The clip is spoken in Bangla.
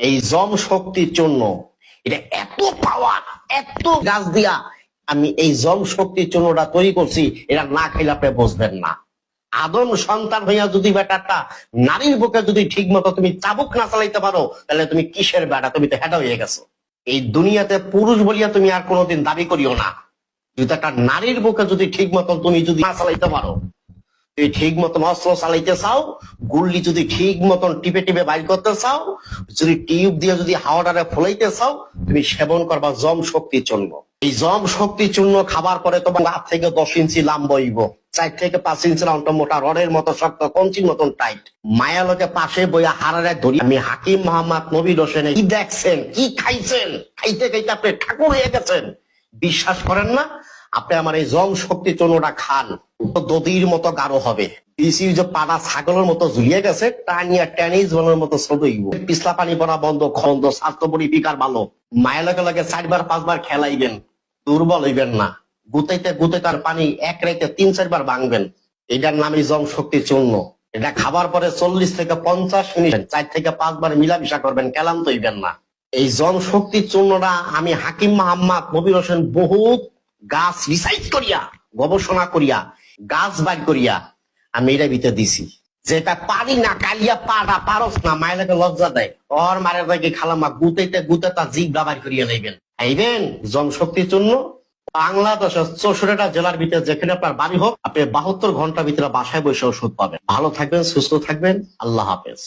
এই জম শক্তির জন্য, এটা এত পাওয়ার এত গাছ দিয়া আমি এই জম শক্তির জন্যটা তৈরি করছি, এটা না খাইলে আপনি বুঝবেন না। আদম সন্তান হইয়া যদি বেটাটা নারীর বুকে যদি ঠিক মতো তুমি চাবুক না চালাইতে পারো, তাহলে তুমি কিসের বেটা তুমি তো হেডা হয়ে গেছো। এই দুনিয়াতে পুরুষ বলিয়া তুমি আর কোনোদিন দাবি করিও না। যদি একটা নারীর বুকে যদি ঠিক মতন তুমি যদি না চালাইতে পারো তুমি ঠিক মতন অস্ত্র চালাইতে চাও গুল্লি যদি ঠিক মতন টিপে টিপে বাইর করতে চাও, যদি টিউব দিয়ে যদি হাওয়াটারে ফলাইতে চাও, তুমি সেবন করবা, জম শক্তি জন্য এই জম শক্তি চূর্ণ খাবার পরে তোমার হাত থেকে দশ ইঞ্চি লাম্ব হইব। চার থেকে পাঁচ ইঞ্চি লাম্বা, মোটা রডের মতো শক্ত, কঞ্চির মতন টাইট মায়া লোকে পাশে বইয়া হারারে ধরি। আমি হাকিম মোহাম্মদ নবীর হোসেন কি দেখছেন, কি খাইছেন? খাইতে খাইতে আপনি ঠাকুর হয়ে গেছেন। বিশ্বাস করেন না, আপনি আমার এই জম শক্তি চূর্ণটা খান। দদির মতো গাঢ় হবে। পিসি যে পাড়া ছাগলের মতো ঝুলিয়ে গেছে টানিয়া টেনিস বলের মতো ছোট পিছলা পানি পড়া বন্ধ, খন্দ স্বাস্থ্যপরি বিকার ভালো। মায়ের লগে লগে চারবার, পাঁচবার খেলাইবেন, দুর্বল হইবেন না। গুতাইতে গুতাইতে আর পানি এক রাইতে তিন, চারবার ভাঙবেন। এটার নামই জম শক্তি চূর্ণ। এটা খাবার পরে চল্লিশ থেকে পঞ্চাশ মিনিট, চার থেকে পাঁচবার মিলামিশা করবেন, ক্লান্ত হইবেন না। এই জন শক্তি চূর্ণটা আমি হাকিম মোহাম্মদ নবীর হোসেন বহুত গাছ রিসাইজ করিয়া, গবেষণা করিয়া, গাছ বাইর করিয়া আমি এটা ভিতরে দিছি। যেটা পারি না, কালিয়া পাড়া পারস না, মায়ের লজ্জা দেয়। ওর মারে ভাই খালামা গুতেতে গুতে তা জিভ বাবার করিয়া নেবেন আইবেন, জনশক্তির জন্য বাংলাদেশের চৌষট্টিটা জেলার ভিতরে যেখানে আপনার বাড়ি হোক, আপনি বাহাত্তর ঘণ্টার ভিতরে বাসায় বসে ওষুধ পাবেন। ভালো থাকবেন, সুস্থ থাকবেন। আল্লাহ হাফেজ।